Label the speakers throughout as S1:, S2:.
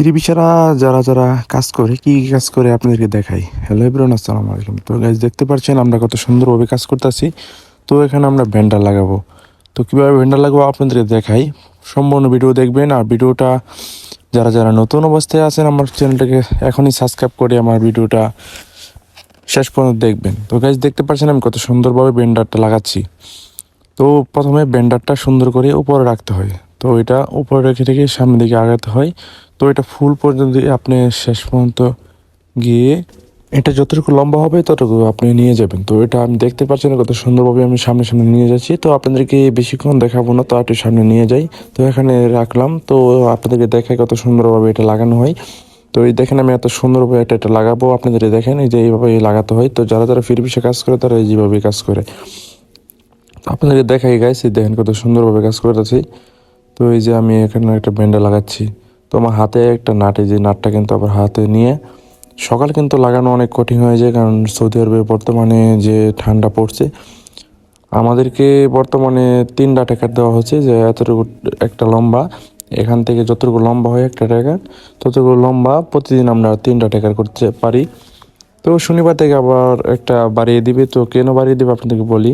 S1: Free বিচারা যারা যারা কাজ করে, কি কি কাজ করে আপনাদেরকে দেখাই। হ্যালো এভরিওয়ান আসসালামু আলাইকুম। তো গাইজ দেখতে পাচ্ছেন আমরা কত সুন্দরভাবে কাজ করতেছি। তো এখানে আমরা ভেন্ডার লাগাবো। তো কীভাবে ভেন্ডার লাগাবো আপনাদেরকে দেখাই। সম্পূর্ণ ভিডিও দেখবেন। আর ভিডিওটা যারা যারা নতুন অবস্থায় আছেন, আমার চ্যানেলটাকে এখনই সাবস্ক্রাইব করে আমার ভিডিওটা শেষ পর্যন্ত দেখবেন। তো গাইজ দেখতে পাচ্ছেন আমি কত সুন্দরভাবে বেন্ডারটা লাগাচ্ছি। তো প্রথমে ব্যান্ডারটা সুন্দর করে উপরে রাখতে হয়। তো এটা উপরে রেখে রেখে সামনের দিকে আগাতে হয়। তো এটা ফুল পর্যন্ত আপনি শেষ পর্যন্ত গিয়ে এটা যতটুকু লম্বা হবে ততটুকু আপনি নিয়ে যাবেন। তো এটা আমি দেখতে পাচ্ছি না কত সুন্দরভাবে আমি সামনে সামনে নিয়ে যাচ্ছি। তো আপনাদেরকে বেশিক্ষণ দেখাবো না তো একটু সামনে নিয়ে যাই। তো এখানে রাখলাম, তো আপনাদেরকে দেখায় কত সুন্দরভাবে এটা লাগানো হয়। তো এই দেখেন আমি এত সুন্দরভাবে এটা এটা লাগাবো, আপনাদের দেখেন এই যে এইভাবে লাগাতে হয়। তো যারা যারা ফিরপিসে কাজ করে তারা এইভাবে কাজ করে। আপনাদেরকে দেখাই গাইছি দেখেন কত সুন্দরভাবে কাজ করতেছি তো এই যে আমি এখানে একটা ব্যান্ডা লাগাচ্ছি, তো আমার হাতে একটা নাট, এই যে নাটটা কিন্তু আবার হাতে নিয়ে, সকাল কিন্তু লাগানো অনেক কঠিন হয়ে যায়, কারণ সৌদি আরবে বর্তমানে যে ঠান্ডা পড়ছে, আমাদেরকে বর্তমানে তিনটা ট্যাকার দেওয়া হচ্ছে, যে এতটুকু একটা লম্বা, এখান থেকে যতটুকু লম্বা হয় একটা টেকার ততটুকু লম্বা প্রতিদিন আমরা তিনটা ট্যাকার করতে পারি। তো শনিবার থেকে আবার একটা বাড়িয়ে দিবে, তো কেন বাড়িয়ে দেবে আপনাদেরকে বলি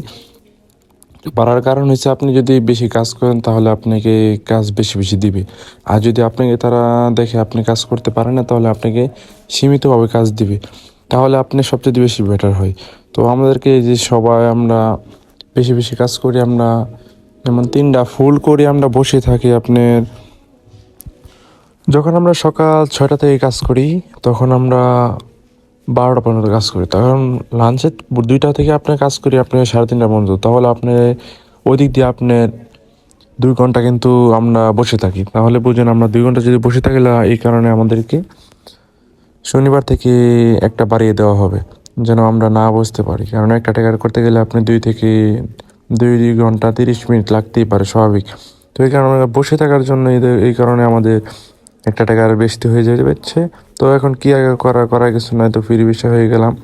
S1: বাড়ার কারণ হচ্ছে আপনি যদি বেশি কাজ করেন, তাহলে আপনাকে কাজ বেশি বেশি দিবে। আর যদি আপনাকে তারা দেখে আপনি কাজ করতে পারেন না, তাহলে আপনাকে সীমিতভাবে কাজ দিবে। তাহলে আপনি সবচেয়ে বেশি বেটার হয়। তো আমাদেরকে যে সবাই আমরা বেশি বেশি কাজ করি, আমরা যেমন তিনটা ফুল করে, আমরা বসে থাকি আপনার। যখন আমরা সকাল ছয়টা থেকে কাজ করি, তখন আমরা বারোটা পর্যন্ত কাজ করি। তখন লাঞ্চে দুইটা থেকে আপনার কাজ করি আপনার সাড়ে তিনটা পর্যন্ত। তাহলে আপনি ওই দিক দিয়ে আপনার দুই ঘণ্টা কিন্তু আমরা বসে থাকি। তাহলে বুঝেন আমরা দুই ঘণ্টা যদি বসে থাকি এই কারণে আমাদেরকে শনিবার থেকে একটা বাড়িয়ে দেওয়া হবে, যেন আমরা না বসতে পারি। কারণ একটা টেকার করতে গেলে আপনি দুই থেকে দুই দুই ঘণ্টা তিরিশ মিনিট লাগতেই পারে, স্বাভাবিক। তো এই কারণে বসে থাকার জন্য এই কারণে আমাদের একটা টাকা আর বেশি হয়ে যাচ্ছে তো এখন কি আগে করা করা কিছু নয় তো ফিরে বিষয় হয়ে গেলাম।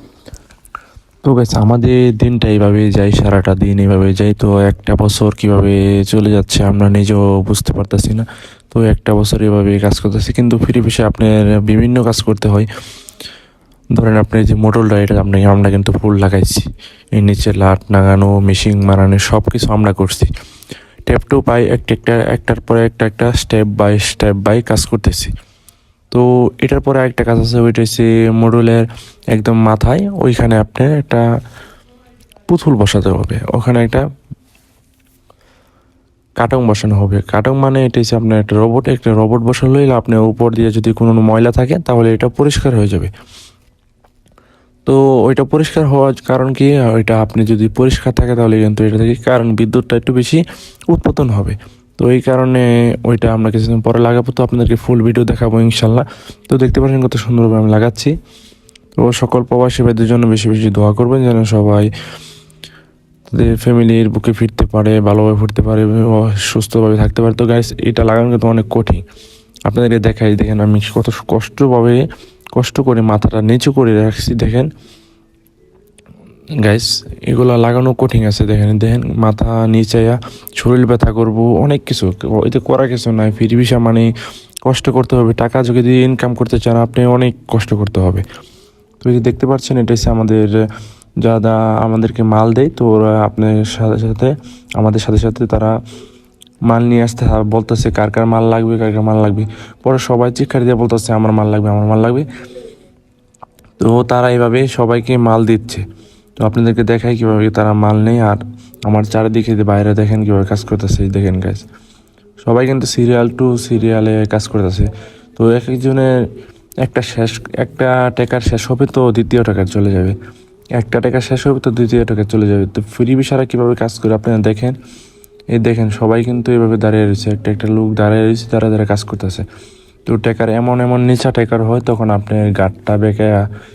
S1: তো গাইস আমাদের দিনটা এইভাবে যাই সারাটা দিন এইভাবে যাই তো একটা বছর কীভাবে চলে যাচ্ছে আমরা নিজেও বুঝতে পারতেছি না। তো একটা বছর এভাবে কাজ করতেছি। কিন্তু ফিরে বিষয়ে আপনার বিভিন্ন কাজ করতে হয়। ধরেন আপনি যে মোটরটা এটা আপনি আমরা কিন্তু ফুল লাগাইছি। এর নিচে লাট লাগানো মেশিন মারানো সব কিছু আমরা করছি। স্টেপ টু বাই একটা একটা, একটার পরে একটা একটা স্টেপ বাই স্টেপ বাই কাজ করতেছি। তো এটার পরে একটা কাজ আছে, ওইটা হচ্ছে মডুলের একদম মাথায়, ওইখানে আপনার একটা পুতুল বসাতে হবে। ওখানে একটা কাটং বসানো হবে। কাটং মানে এটা হচ্ছে আপনার একটা রোবট একটা রোবট বসালে আপনি উপর দিয়ে যদি কোনো ময়লা থাকে, তাহলে এটা পরিষ্কার হয়ে যাবে। তো ওইটা পরিষ্কার হওয়ার কারণ কি? ওইটা আপনি যদি পরিষ্কার থাকে তাহলে কিন্তু এটা থেকে কারণ বিদ্যুৎটা একটু বেশি উৎপাদন হবে। তো এই কারণে ওইটা আমরা কিছুদিন পরে লাগাবো। তো আপনাদেরকে ফুল ভিডিও দেখাবো ইনশাল্লাহ। তো দেখতে পাচ্ছেন কত সুন্দরভাবে আমি লাগাচ্ছি। তো সকল প্রবাসী ভাইদের জন্য বেশি বেশি দোয়া করবেন যেন সবাই তাদের ফ্যামিলির বুকে ফিরতে পারে, ভালোভাবে ফিরতে পারে সুস্থভাবে থাকতে পারে। তো গাইস এটা লাগানো কিন্তু অনেক কঠিন। আপনাদেরকে দেখাই, দেখেন আমি কত কষ্টভাবে কষ্ট করে মাথাটা নিচু করে রাখছি, দেখেন। গাইস এগুলো লাগানো কঠিন আছে, দেখেন দেখেন, মাথা নিচাইয়া শরীর ব্যথা করব, অনেক কিছু। এতে করা কিছু নাই, ফিরি ভিসা মানে কষ্ট করতে হবে, টাকা যদি ইনকাম করতে চান, আপনি অনেক কষ্ট করতে হবে। তো এই দেখতে পাচ্ছেন, এটা হচ্ছে আমাদের যারা আমাদেরকে মাল দেয়, তো ওরা আপনার সাথে সাথে, আমাদের সাথে সাথে তারা মাল নিয়ে আসতে বলতেছে, কার কার মাল লাগবে, কার কার মাল লাগবে? পরে সবাই চিৎকার দিয়ে বলতেছে, আমার মাল লাগবে, আমার মাল লাগবে। তো তারা এইভাবে সবাইকে মাল দিচ্ছে। তো আপনাদেরকে দেখায় কীভাবে তারা মাল নেই আর আমার চারিদিকে বাইরে দেখেন কীভাবে কাজ করতেছে দেখেন গাছ সবাই কিন্তু সিরিয়াল টু সিরিয়ালে কাজ করতেছে। তো এক একজনের একটা শেষ, একটা টাকার শেষ হবে তো দ্বিতীয় টাকার চলে যাবে। একটা টাকা শেষ হবে তো দ্বিতীয় টাকা চলে যাবে। তো ফ্রি বিষারা কীভাবে কাজ করে আপনারা দেখেন। এই দেখেন, সবাই কিন্তু এভাবে দাঁড়িয়ে রয়েছে। একটা একটা লোক দাঁড়িয়ে রয়েছে তারা তারা কাজ করতেছে। তো টেকার এমন এমন নিচা টেকার হয়, তখন আপনি গাঁটটা বেঁকে,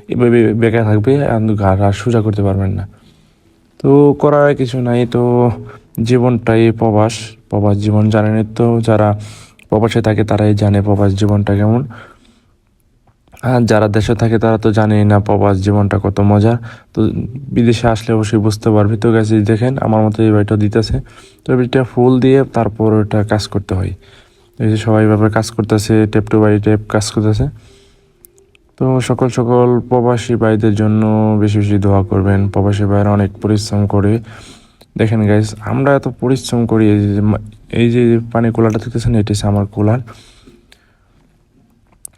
S1: এভাবে বেঁকে থাকবে, আর আর সোজা করতে পারবেন না। তো করার কিছু নাই, তো জীবনটাই প্রবাস। প্রবাস জীবন জানেন তো, যারা প্রবাসে থাকে, তারাই জানে প্রবাস জীবনটা কেমন। আর যারা দেশে থাকে তারা তো জানেই না প্রবাস জীবনটা কত মজা তো বিদেশে আসলে অবশ্যই বুঝতে পারবে। তো গাছ দেখেন, আমার মতো এই বাড়িটা দিতেছে। তো এটা ফুল দিয়ে তারপর ওটা কাজ করতে হয়। এই যে সবাই এভাবে কাজ করতেছে টেপ টু বাই টেপ কাজ করতেছে। তো সকল সকল প্রবাসী ভাইদের জন্য বেশি বেশি দোয়া করবেন। প্রবাসী ভাইরা অনেক পরিশ্রম করে। দেখেন গাইজ আমরা এত পরিশ্রম করি, এই যে এই যে পানি কুলারটা দেখতেছেন, এটি আমার কুলার।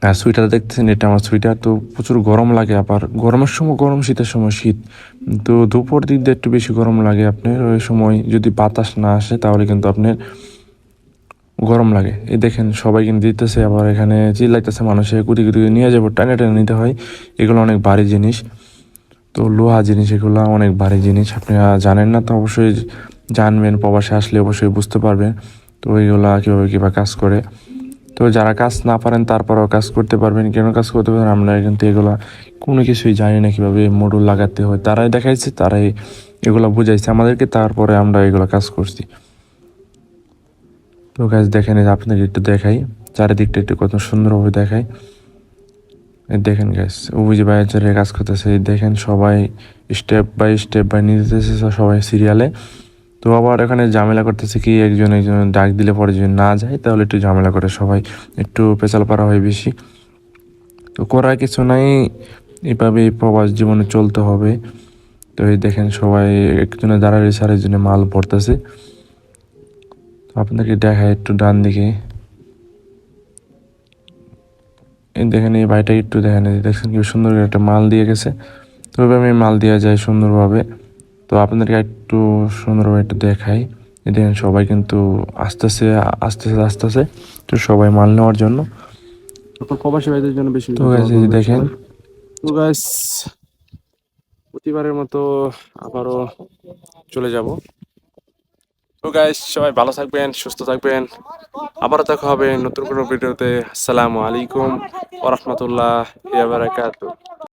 S1: আর সোয়েটার দেখতেছেন, এটা আমার সোয়েটার তো প্রচুর গরম লাগে আবার। গরমের সময় গরম, শীতের সময় শীত। তো দুপুর দিক দিয়ে একটু বেশি গরম লাগে আপনার, ওই সময় যদি বাতাস না আসে তাহলে কিন্তু আপনার গরম লাগে। এই দেখেন, সবাই কিন্তু দিতেছে, আবার এখানে চিল্লাইতেছে মানুষে, কুটি কুটি নিয়ে যাব, টানে টেনে নিতে হয়। এগুলো অনেক ভারী জিনিস। তো লোহা জিনিস, এগুলো অনেক ভারী জিনিস। আপনারা জানেন না তো অবশ্যই জানবেন, প্রবাসে আসলে অবশ্যই বুঝতে পারবেন। তো এইগুলা কীভাবে কীভাবে কাজ করে। তো যারা কাজ না পারেন তারপরেও কাজ করতে পারবেন। কেন কাজ করতে পারেন আমরা কিন্তু এগুলা কোনো কিছুই জানি না কীভাবে মডুল লাগাতে হয়। তারাই দেখাইছে, তারাই এগুলো বুঝাইছে। আমাদেরকে তারপরে আমরা এগুলো কাজ করছি। তো গাছ দেখেন আপনাদের একটু দেখাই। চারিদিকটা একটু কত সুন্দরভাবে দেখাই। দেখেন গাছ যে বাইরে কাজ করতেছে, দেখেন সবাই স্টেপ বাই স্টেপ বাই নিতেছে সবাই সিরিয়ালে তো আবার এখানে ঝামেলা করতেছে কি, একজন একজন ডাক দিলে পরে যদি না যায়, তাহলে একটু ঝামেলা করে সবাই। একটু পেঁচাল পারা হয় বেশি। তো করার কিছু নাই এভাবে প্রবাস জীবনে চলতে হবে। তো এই দেখেন সবাই, একজনে রয়েছে আর একজনে মাল পড়তেছে তো আপনাদেরকে দেখায় একটু ডান দিকে। এই দেখেন, এই বাড়িটা একটু দেখেন দেখছেন কি সুন্দর একটা মাল দিয়ে গেছে। তো ওইভাবে মাল দেওয়া যায় সুন্দরভাবে। তো আপনাদেরকে একটু সুন্দরভাবে একটু দেখাই। দেখেন সবাই কিন্তু আসতেছে আসতেছে আসতেছে। তো সবাই মাল নেওয়ার জন্য।
S2: প্রবাসী ভাইদের জন্য বেশি
S1: তো দেখেন।
S2: তো গাইস প্রতিবারের মতো আবারও চলে যাব। তো গাইস সবাই ভালো থাকবেন সুস্থ থাকবেন। আবারও দেখা হবে নতুন কোনো ভিডিওতে। আসসালামু আলাইকুম ওরহমতুল্লাহ